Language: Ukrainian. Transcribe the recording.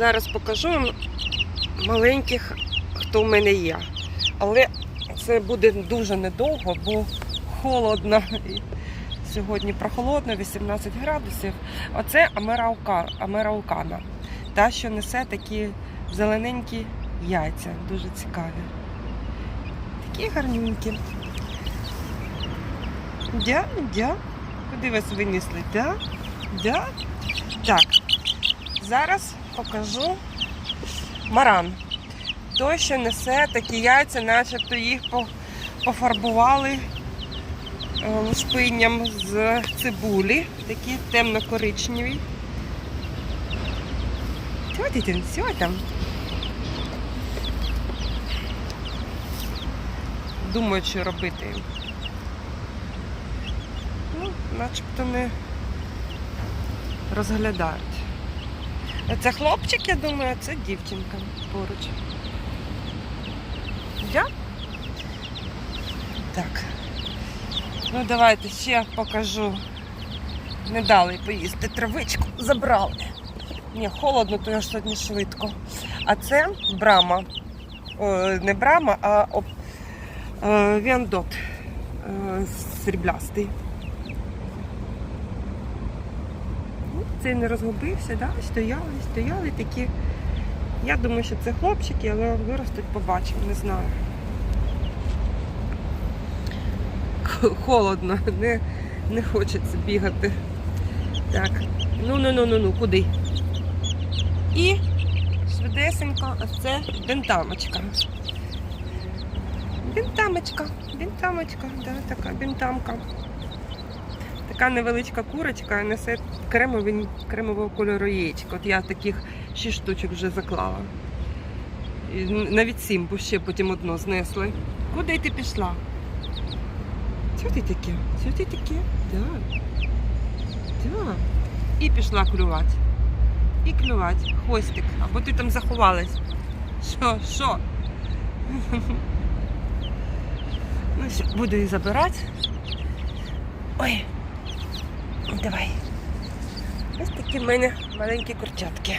Зараз покажу вам маленьких, хто в мене є. Але це буде дуже недовго, бо холодно. Сьогодні прохолодно, 18 градусів. Оце амераука, амераукана. Та, що несе такі зелененькі яйця. Дуже цікаві. Такі гарненькі. Дя, дя. Куди вас винесли? Дя? Дя? Так. Зараз покажу маран. Той, що несе такі яйця, начебто їх пофарбували е, лушпинням з цибулі, такі темно-коричневі. Там? Там? Думаю, що робити. Ну, начебто не розглядають. Це хлопчик, я думаю, а це дівчинка поруч. Я? Так. Ну, давайте ще покажу. Не дали поїсти травичку, забрали. Ні, холодно, то я сьогодні швидко. А це брама. О, не брама, а оп, е, віандот е, сріблястий. Цей не розгубився, да? стояли, стояли такі. Я думаю, що це хлопчики, але виростуть, побачимо, не знаю. Холодно, не, не хочеться бігати. Так, ну ну ну ну ну куди? І швидесенько, ось це бентамочка. Бентамочка, бентамочка, да, така бентамка. Така невеличка курочка несе кремовий, кремового кольору яєчко. От я таких 6 штучок вже заклала. Навіть сім, бо ще потім одно знесли. Куди ти пішла? Що ти таке? Що ти таке? Да. Да. І пішла клювати. І клювати. Хвостик. Або ти там заховалась. Що? Що? Ну все, буду її забирати. Ой. Давай. Ось такі в мене маленькі курчатки.